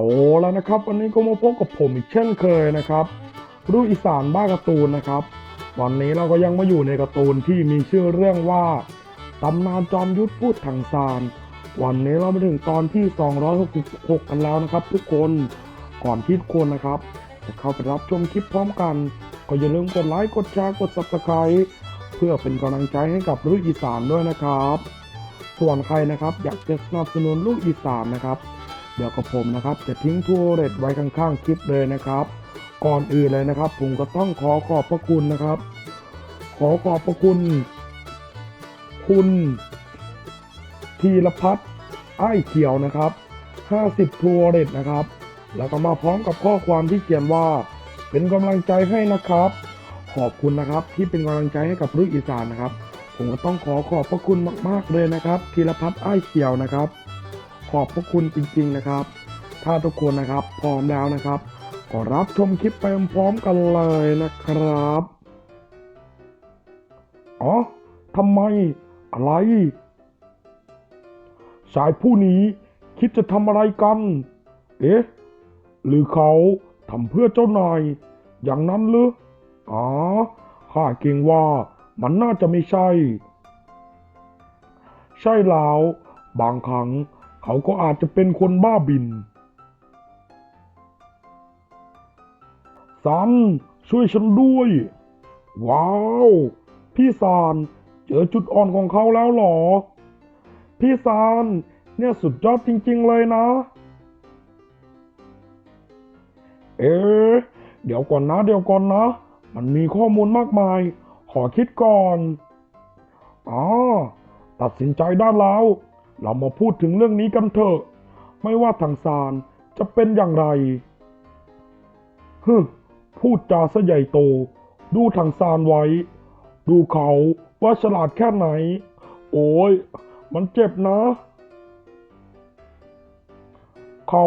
เอาแล้วนะครับ วันนี้ก็มาพบกับผมอีกเช่นเคยนะครับรูปอีสานบ้าการ์ตูนนะครับ วันนี้เราก็ยังมาอยู่ในการ์ตูนที่มีชื่อเรื่องว่าตำนานจอมยุทธพูดถังซาน วันนี้เรามาถึงตอนที่ 266 กันแล้วนะครับ ทุกคนก่อนที่ทุกคนนะครับ จะเข้าไปรับชมคลิปพร้อมกัน ก็อย่าลืมกดไลค์กดแชร์กด subscribe เพื่อเป็นกำลังใจให้กับลูกอีสานด้วยนะครับ ส่วนใครนะครับอยากจะสนับสนุนลูกอีสานนะครับ ดี๋ยวกับผมนะครับ จะทิ้งทัวร์เรไว้ข้างๆคลิปเลยนะครับ ก่อนอื่นเลยนะครับ ผมก็ต้องขอขอบพระคุณนะครับ ขอขอบพระคุณ คุณธีรพัฒน์ไอ้เขียวนะครับ 50 ทัวร์เรนะครับ แล้วก็มาพร้อมกับข้อความที่เขียนว่า เป็นกำลังใจให้นะครับ ขอบคุณนะครับที่เป็นกำลังใจให้กับลูกอีสานนะครับ ผมก็ต้องขอขอบพระคุณมาก ๆเลยนะครับธีรพัฒน์ไอ้เขียวนะครับ ขอบพระคุณจริงๆนะครับ ถ้าทุกคนนะครับพร้อมแล้วนะครับก็รับชมคลิปไปพร้อมกันเลยนะครับอ๋อทำไม อะไร สายผู้นี้คิดจะทำอะไรกัน เอ๊ะ หรือเขาทำเพื่อเจ้านาย อย่างนั้นหรืออ๋อข้าเกรงว่ามันน่าจะไม่ใช่ ใช่แล้ว บางครั้ง เขาก็อาจจะเป็นคนบ้าบินซัน ช่วยฉันด้วย ว้าว พี่ซาน เจอจุดอ่อนของเขาแล้วหรอ พี่ซาน เนี่ยสุดยอดจริง ๆ เลยนะ เอ๊ะเดี๋ยวก่อนนะ เดี๋ยวก่อนนะ มันมีข้อมูลมากมาย ขอคิดก่อนอ๋อตัดสินใจได้แล้ว เรามาพูดถึงเรื่องนี้กันเถอะ ไม่ว่าทางซานจะเป็นอย่างไรฮึพูดจาซะใหญ่โต ดูทางซานไว้ ดูเขาว่าฉลาดแค่ไหน โอ้ย มันเจ็บนะ เขา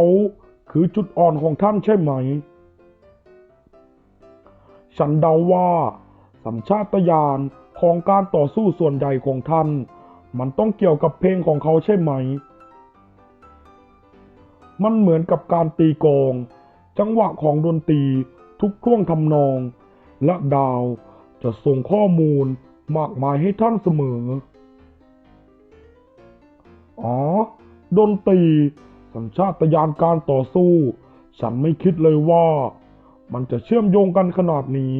คือจุดอ่อนของท่านใช่ไหม ฉันเดาว่าสัญชาตญาณของการต่อสู้ส่วนใหญ่ของท่าน มันต้องเกี่ยวกับเพลงของเขาใช่ไหม มันเหมือนกับการตีกอง จังหวะของดนตรีทุกท่วงทำนอง และดาวจะส่งข้อมูลมากมายให้ท่านเสมอ อ๋อ ดนตรี สัญชาตญาณการต่อสู้ ฉันไม่คิดเลยว่า มันจะเชื่อมโยงกันขนาดนี้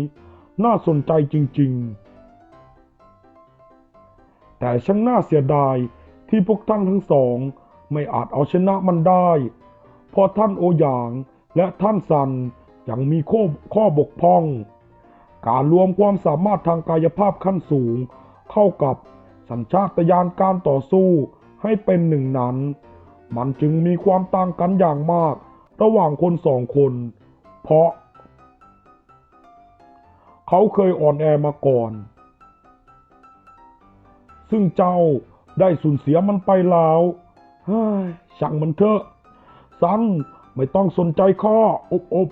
น่าสนใจจริง ๆ แต่ช่างน่าเสียดายที่พวกท่านทั้งสอง ไม่อาจเอาชนะมันได้ เพราะท่านโอหยางและท่านซันยังมีข้อข้อบกพร่อง การรวมความสามารถทางกายภาพขั้นสูง เข้ากับสัญชาตญาณการต่อสู้ให้เป็นหนึ่งนั้น มันจึงมีความต่างกันอย่างมากระหว่างคนสองคน เพราะ เขาเคยอ่อนแอมาก่อน ซึ่งเจ้าได้สูญเสียมันไปแล้วเฮ้ยช่างมันเถอะซันไม่ต้องสนใจข้ออบอบ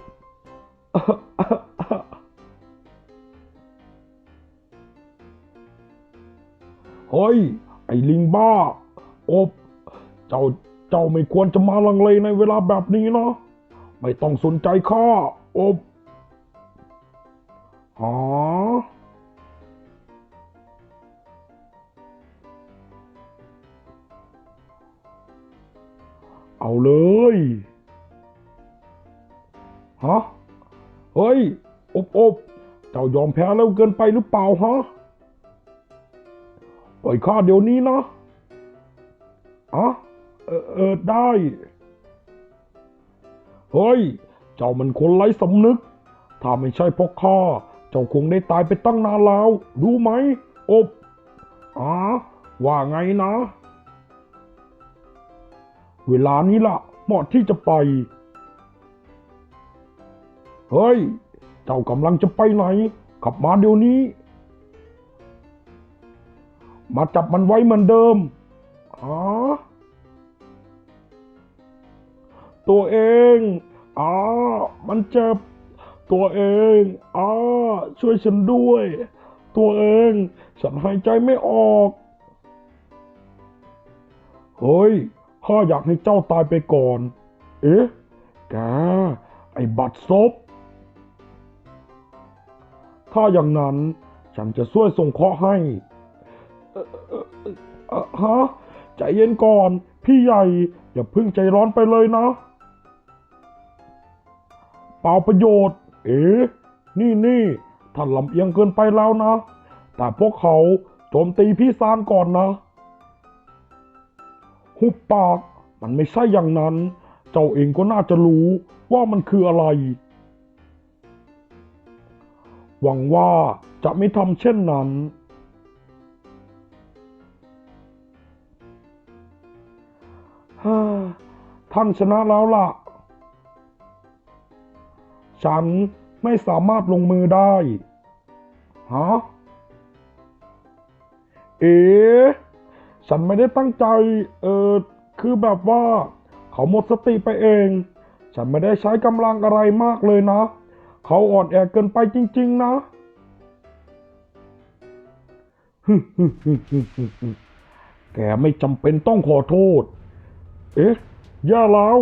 เฮ้ย ไอ้ลิงบ้า อบ เจ้าเจ้าไม่ควรจะมาลังเลในเวลาแบบนี้เนาะไม่ต้องสนใจข้าอบ อ๋อ เอาเลยฮะเฮ้ย อบอบเจ้ายอมแพ้แล้วเกินไปหรือเปล่าฮะปล่อยข้าเดี๋ยวนี้นะอะเออเออได้ เฮ้ย เจ้ามันคนไร้สำนึก ถ้าไม่ใช่เพราะข้า เจ้าคงได้ตายไปตั้งนานแล้ว รู้ไหม อบอ๋อว่าไงนะ เวลานี้ล่ะเหมาะที่จะไป เฮ้ย เจ้ากำลังจะไปไหนกลับมาเดี๋ยวนี้ มาจับมันไว้เหมือนเดิมอ๋อตัวเองอ๋อมันเจ็บ ตัวเองอ๋อช่วยฉันด้วย ตัวเอง ฉันหายใจไม่ออก เฮ้ย ข้าอยากให้เจ้าตายไปก่อน เอ๊ะแกไอ้บัตรซบ ถ้าอย่างนั้นฉันจะช่วยส่งเคราะห์ให้เอ่อเออฮะใจเย็นก่อน พี่ใหญ่ อย่าพิ่งใจร้อนไปเลยนะ เปล่าประโยชน์ เอ๋นี่นี่ท่านลำเอียงเกินไปแล้วนะ แต่พวกเขาโจมตีพี่ซานก่อนนะ หุบปากมันไม่ใช่อย่างนั้น เจ้าเองก็น่าจะรู้ว่ามันคืออะไร หวังว่าจะไม่ทำเช่นนั้นฮ่าท่านชนะแล้วล่ะ ฉันไม่สามารถลงมือได้ ฮะ เอ๋ ฉันไม่ได้ตั้งใจ เออ คือแบบว่า เขาหมดสติไปเอง ฉันไม่ได้ใช้กำลังอะไรมากเลยนะ เขาอ่อนแอเกินไปจริง ๆ นะแกไม่จำเป็นต้องขอโทษ เอ๊ะ ย่าแล้ว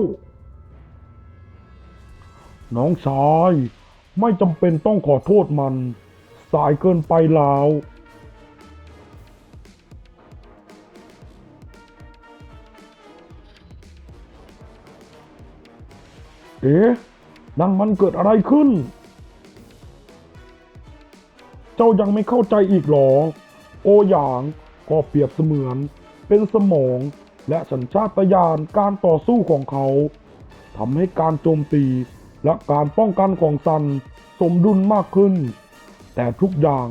น้องชาย ไม่จำเป็นต้องขอโทษมัน สายเกินไปแล้ว เอ๊ะนั่นมันเกิดอะไรขึ้น เจ้ายังไม่เข้าใจอีกหรอ โอหยางก็เปรียบเสมือน เป็นสมองและสัญชาตญาณการต่อสู้ของเขาทำให้การโจมตีและการป้องกันของซันสมดุลมากขึ้น แต่ทุกอย่าง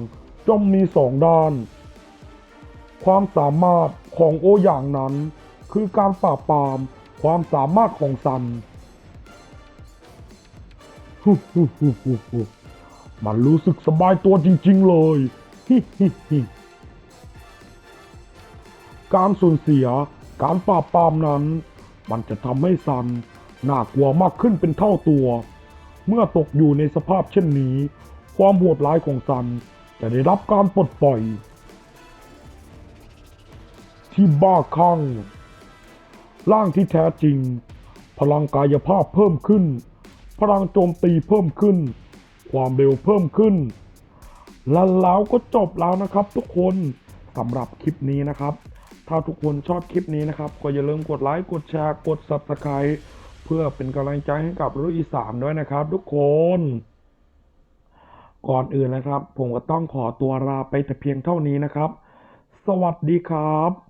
ย่อมมีสองด้าน ความสามารถของโอหยางนั้น คือการปราบปรามความสามารถของซัน มันรู้สึกสบายตัวจริง ๆ เลย การสูญเสีย การปราบปรามนั้น มันจะทำให้ซันน่ากลัวมากขึ้นเป็นเท่าตัว เมื่อตกอยู่ในสภาพเช่นนี้ ความโหดร้ายของซันจะได้รับการปลดปล่อย ที่บ้าคลั่งร่างที่แท้จริง พลังกายภาพเพิ่มขึ้น พลังโจมตีเพิ่มขึ้น ความเร็วเพิ่มขึ้นและแล้วก็จบแล้วนะครับ ทุกคนสำหรับคลิปนี้นะครับ ถ้าทุกคนชอบคลิปนี้นะครับ ก็อย่าลืมกดไลค์กดแชร์กด Subscribe เพื่อเป็นกำลังใจให้กับรุ่นอีสานด้วยนะครับ ทุกคน ก่อนอื่นนะครับ ผมก็ต้องขอตัวลาไปแต่เพียงเท่านี้นะครับ สวัสดีครับ